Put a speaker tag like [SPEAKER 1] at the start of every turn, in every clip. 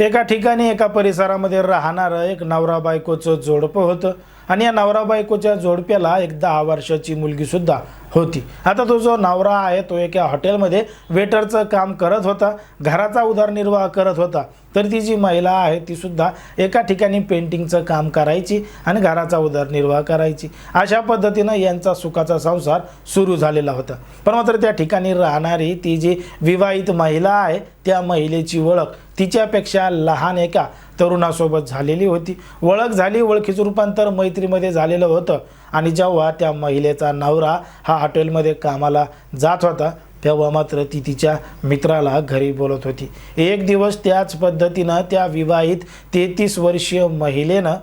[SPEAKER 1] एका ठिकाणी एका परिसरामध्ये राहणारं एक नवरा बायकोचं जोडपं होतं. आणि या नवरा बायकोच्या जोडप्याला एक दहा वर्षाची मुलगीसुद्धा होती. आता तो जो नवरा आहे तो एका हॉटेलमध्ये वेटरचं काम करत होता घराचा उदरनिर्वाह करत होता तर ती जी महिला आहे ती सुद्धा एका ठिकाणी पेंटिंगचं काम करायची आणि घराचा उदरनिर्वाह करायची. अशा पद्धतीनं यांचा सुखाचा संसार सुरू झालेला होता. पण मात्र त्या ठिकाणी राहणारी ती जी विवाहित महिला आहे त्या महिलेची ओळख तिच्यापेक्षा लहान एका तरुणासोबत झालेली होती. ओळख झाली ओळखीचं रूपांतर मैत्रीमध्ये झालेलं होतं. आणि जेव्हा त्या महिलेचा नवरा हा हॉटेलमध्ये कामाला जात होता तेव्हा मात्र ती तिच्या मित्राला घरी बोलत होती. एक दिवस त्याच पद्धतीनं त्या विवाहित तेहतीस वर्षीय महिलेनं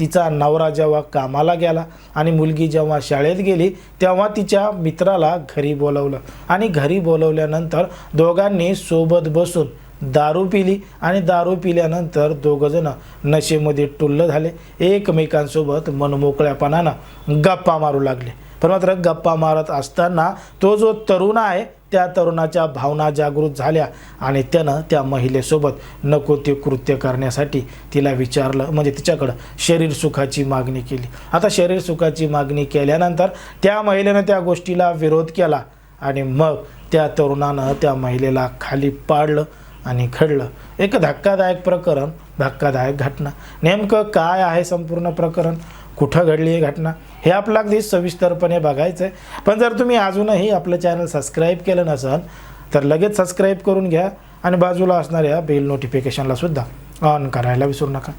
[SPEAKER 1] तिचा नवरा जेव्हा कामाला गेला आणि मुलगी जेव्हा शाळेत गेली तेव्हा तिच्या मित्राला घरी बोलवलं. आणि घरी बोलवल्यानंतर दोघांनी सोबत बसून दारू पिली आणि दारू पिल्यानंतर दोघंजणं नशेमध्ये टुल्ल झाले. एकमेकांसोबत मनमोकळ्यापणानं गप्पा मारू लागले. पण मात्र गप्पा मारत असताना तो जो तरुण आहे त्या तरुणाच्या भावना जागृत झाल्या आणि त्यानं त्या महिलेसोबत नको ते कृत्य करण्यासाठी तिला विचारलं. म्हणजे तिच्याकडं शरीर सुखाची मागणी केली. आता शरीर सुखाची मागणी केल्यानंतर त्या महिलेनं त्या गोष्टीला विरोध केला आणि मग त्या तरुणानं त्या महिलेला खाली पाडलं. आणि घडलं. एक धक्कादायक प्रकरण धक्कादायक घटना. नेमकं काय आहे संपूर्ण प्रकरण? कुठं घडली ही घटना? हे आपलं अगदी सविस्तरपणे बघायचं आहे पण जर तुम्ही अजूनही आपलं चॅनल सबस्क्राईब केलं नसाल तर लगेच सबस्क्राईब करून घ्या आणि बाजूला असणाऱ्या बेल नोटिफिकेशनला सुद्धा ऑन करायला विसरू नका.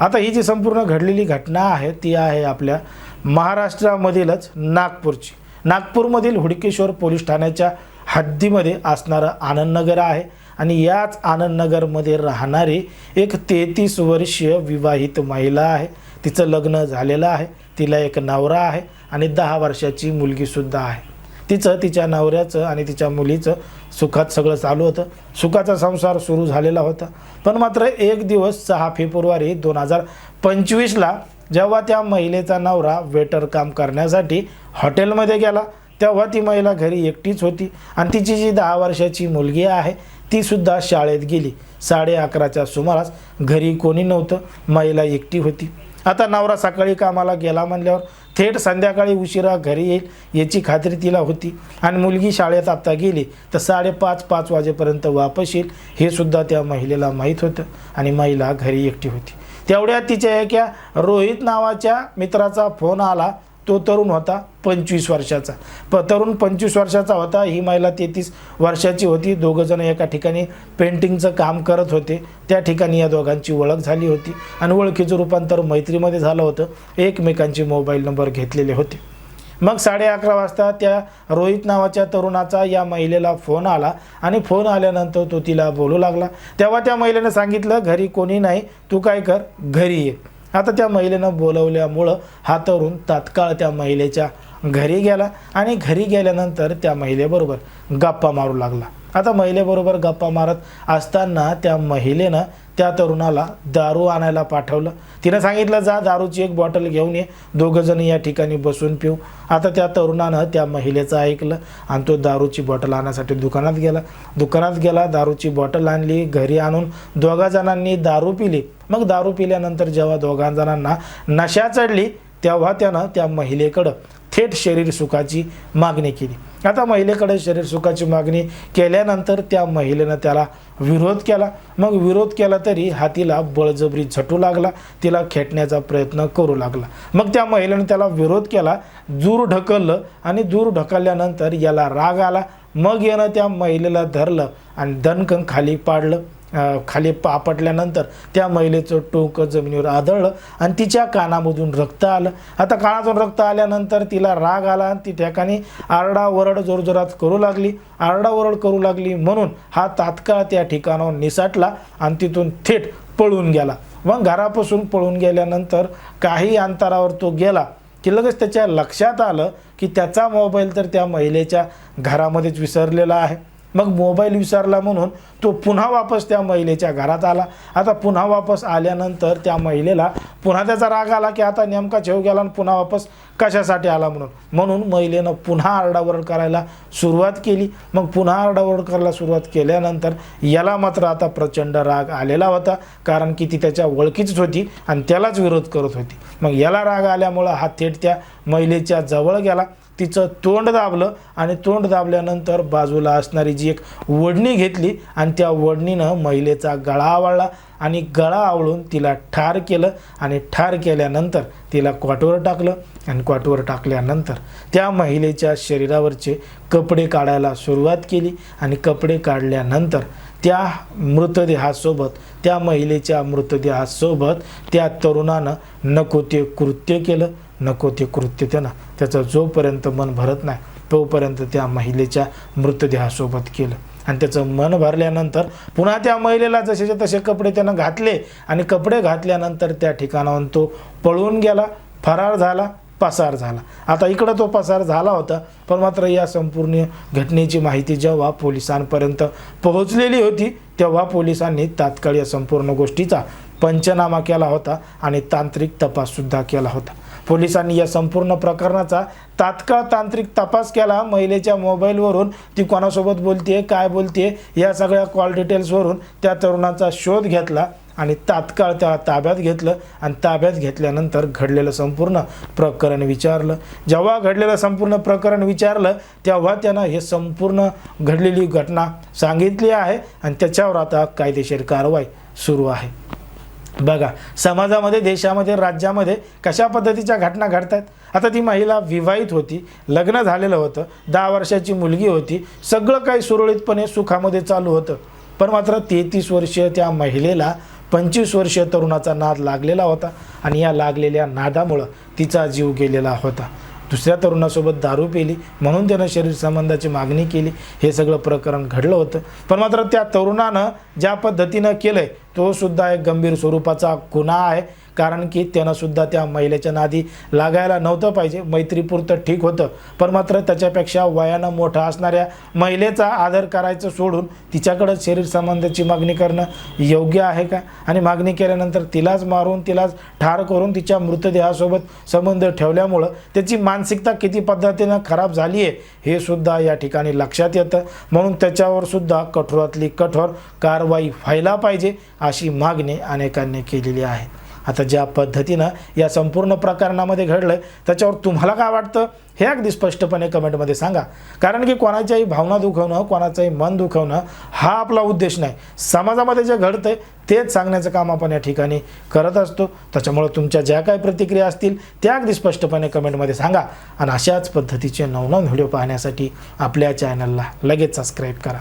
[SPEAKER 1] आता ही जी संपूर्ण घडलेली घटना आहे ती आहे आपल्या महाराष्ट्रामधीलच नागपूरची. नागपूरमधील हुडकेश्वर पोलीस ठाण्याच्या हद्दीमध्ये असणारं आनंदनगर आहे. आणि याच आनंदनगरमध्ये राहणारी एक तेहतीस वर्षीय विवाहित महिला आहे. तिचं लग्न झालेलं आहे. तिला एक नवरा आहे आणि दहा वर्षाची मुलगीसुद्धा आहे. तिचं तिच्या नवऱ्याचं आणि तिच्या मुलीचं सुखात सगळं चालू होतं. सुखाचा संसार सुरू झालेला होता. पण मात्र एक दिवस सहा फेब्रुवारी दोन हजार पंचवीसला जेव्हा त्या महिलेचा नवरा वेटर काम करण्यासाठी हॉटेलमध्ये गेला तेव्हा ती महिला घरी एकटीच होती आणि तिची जी दहा वर्षाची मुलगी आहे ती सुद्धा शाळेत गेली. साडे अकराच्या सुमारास घरी कोणी नव्हतं महिला एकटी होती. आता नवरा सकाळी कामाला गेला म्हणल्यावर थेट संध्याकाळी उशिरा घरी येईल याची खात्री तिला होती. आणि मुलगी शाळेत आता गेली तर साडेपाच पाच वाजेपर्यंत वापस येईल हे सुद्धा त्या महिलेला माहीत होतं आणि महिला घरी एकटी होती. तेवढ्या तिच्या एका रोहित नावाच्या मित्राचा फोन आला तो तरुण होता पंचवीस वर्षाचा. प तरुण पंचवीस वर्षाचा होता ही महिला तेहतीस वर्षाची होती. दोघंजणं एका ठिकाणी पेंटिंगचं काम करत होते. त्या ठिकाणी या दोघांची ओळख झाली होती. आणि ओळखीचं रूपांतर मैत्रीमध्ये झालं होतं. एकमेकांचे मोबाईल नंबर घेतलेले होते. मग साडे अकरा वाजता त्या रोहित नावाच्या तरुणाचा या महिलेला फोन आला. आणि फोन आल्यानंतर तो तिला बोलू लागला. तेव्हा त्या महिलेनं सांगितलं घरी कोणी नाही. तू काय कर? घरी ये. आता त्या महिलेनं बोलवल्यामुळं हा तरुण तात्काळ त्या महिलेच्या घरी गेला आणि घरी गेल्यानंतर त्या महिलेबरोबर गप्पा मारू लागला. आता महिलेबरोबर गप्पा मारत असताना त्या महिलेनं त्या तरुणाला दारू आणायला पाठवलं. तिनं सांगितलं जा दारूची एक बॉटल घेऊन ये. दोघंजण या ठिकाणी बसून पिऊ. आता त्या तरुणानं त्या महिलेचं ऐकलं आणि तो दारूची बॉटल आणण्यासाठी दुकानात गेला. दुकानात गेला दारूची बॉटल आणली घरी आणून दोघा जणांनी दारू पिली. मग दारू पिल्यानंतर जेव्हा दोघा जणांना नशा चढली तेव्हा त्यानं त्या महिलेकडं थेट शरीर सुखाची मागणी केली. आता महिलेकडे शरीर सुखाची मागणी केल्यानंतर त्या महिलेनं त्याला विरोध केला. मग विरोध केला तरी हा तिला बळजबरी झटू लागला. तिला खेटण्याचा प्रयत्न करू लागला. मग त्या महिलेनं त्याला विरोध केला. दूर ढकललं आणि दूर ढकलल्यानंतर याला राग आला. मग यानं त्या महिलेला धरलं आणि दणकन खाली पाडलं. खाली पापटल्यानंतर त्या महिलेचं टोक जमिनीवर आदळलं आणि तिच्या कानामधून रक्त आलं. आता कानातून रक्त आल्यानंतर तिला राग आला आणि ती ठिकाणी आरडाओरड जोरजोरात करू लागली. आरडाओरड करू लागली म्हणून हा तात्काळ त्या ठिकाणावर निसाटला आणि तिथून थेट पळून गेला. मग घरापासून पळून गेल्यानंतर काही अंतरावर तो गेला की लगेच त्याच्या लक्षात आलं की त्याचा मोबाईल तर त्या महिलेच्या घरामध्येच विसरलेला आहे. मग मोबाईल विसरला म्हणून तो पुन्हा वापस त्या महिलेच्या घरात आला. आता पुन्हा वापस आल्यानंतर त्या महिलेला पुन्हा त्याचा राग आला की आता नेमका छेव गेला आणि पुन्हा वापस कशासाठी आला म्हणून. म्हणून महिलेनं पुन्हा आरडाओरड करायला सुरुवात केली. मग पुन्हा आरडाओरड करायला सुरुवात केल्यानंतर याला मात्र आता प्रचंड राग आलेला होता कारण की ती त्याच्या ओळखीचीच होती आणि त्यालाच विरोध करत होती. मग याला राग आल्यामुळं हा थेट त्या महिलेच्या जवळ गेला. तिचं तोंड दाबलं आणि तोंड दाबल्यानंतर बाजूला असणारी जी एक वडणी घेतली आणि त्या वडणीनं महिलेचा गळा आवळला आणि गळा आवळून तिला ठार केलं आणि ठार केल्यानंतर तिला क्वाटवर टाकलं आणि क्वाटवर टाकल्यानंतर त्या महिलेच्या शरीरावरचे कपडे काढायला सुरुवात केली आणि कपडे काढल्यानंतर त्या मृतदेहासोबत त्या महिलेच्या मृतदेहासोबत त्या तरुणानं नको ते कृत्य केलं नको ते कृत्य त्यानं. त्याचं जोपर्यंत मन भरत नाही तोपर्यंत त्या महिलेच्या मृतदेहासोबत केलं. आणि त्याचं मन भरल्यानंतर पुन्हा त्या महिलेला जसेचे तसे कपडे त्यानं घातले आणि कपडे घातल्यानंतर त्या ठिकाणाहून तो पळून गेला फरार झाला. पसार झाला. आता इकडं तो पसार झाला होता पण मात्र या संपूर्ण घटनेची माहिती जेव्हा पोलिसांपर्यंत पोहोचलेली होती तेव्हा पोलिसांनी तात्काळ या संपूर्ण गोष्टीचा पंचनामा केला होता आणि तांत्रिक तपाससुद्धा केला होता. पोलिसांनी या संपूर्ण प्रकरणाचा तात्काळ तांत्रिक तपास केला. महिलेच्या मोबाईलवरून ती कोणासोबत बोलते काय बोलते या सगळ्या कॉल डिटेल्सवरून त्या तरुणाचा शोध घेतला. आणि तात्काळ त्याला ताब्यात घेतलं आणि ताब्यात घेतल्यानंतर घडलेलं संपूर्ण प्रकरण विचारलं. जेव्हा घडलेलं संपूर्ण प्रकरण विचारलं तेव्हा त्यानं हे संपूर्ण घडलेली घटना सांगितली आहे आणि त्याच्यावर आता कायदेशीर कारवाई सुरू आहे. बघा समाजामध्ये देशामध्ये राज्यामध्ये कशा पद्धतीच्या घटना घडत आहेत आता ती महिला विवाहित होती लग्न झालेलं होतं दहा वर्षाची मुलगी होती सगळं काही सुरळीतपणे सुखामध्ये चालू होतं. पण मात्र तेहतीस वर्षीय त्या महिलेला पंचवीस वर्षीय तरुणाचा नाद लागलेला होता आणि या लागलेल्या नादामुळं तिचा जीव गेलेला होता. दुसऱ्या तरुणासोबत दारू पिली म्हणून त्यानं शरीर संबंधाची मागणी केली. हे सगळं प्रकरण घडलं होतं. पण मात्र त्या तरुणानं ज्या पद्धतीनं केलं आहे तो सुद्धा एक गंभीर स्वरूपाचा गुन्हा आहे. कारण की त्यांनासुद्धा त्या महिलेच्या नादी लागायला नव्हतं पाहिजे. मैत्रीपुरतं ठीक होतं. पण मात्र त्याच्यापेक्षा वयानं मोठं असणाऱ्या महिलेचा आदर करायचं सोडून तिच्याकडं शरीर संबंधाची मागणी करणं योग्य आहे का? आणि मागणी केल्यानंतर तिलाच मारून तिलाच ठार करून तिच्या मृतदेहासोबत संबंध ठेवल्यामुळं त्याची मानसिकता किती पद्धतीनं खराब झाली आहे हे सुद्धा या ठिकाणी लक्षात येतं. म्हणून त्याच्यावर सुद्धा कठोरातली कठोर कारवाई व्हायला पाहिजे अशी मागणी अनेकांनी केलेली आहे. आता ज्या पद्धतीनं या संपूर्ण प्रकरणामध्ये घडलं त्याच्यावर तुम्हाला काय वाटतं? हे अगदी स्पष्टपणे कमेंटमध्ये सांगा. कारण की कोणाच्याही भावना दुखवणं कोणाचंही मन दुखवणं हा आपला उद्देश नाही. समाजामध्ये जे घडतं तेच सांगण्याचं काम आपण या ठिकाणी करत असतो. त्याच्यामुळं तुमच्या ज्या काही प्रतिक्रिया असतील त्या अगदी स्पष्टपणे कमेंटमध्ये सांगा. आणि अशाच पद्धतीचे नवनव व्हिडिओ पाहण्यासाठी आपल्या चॅनलला लगेच सबस्क्राईब करा.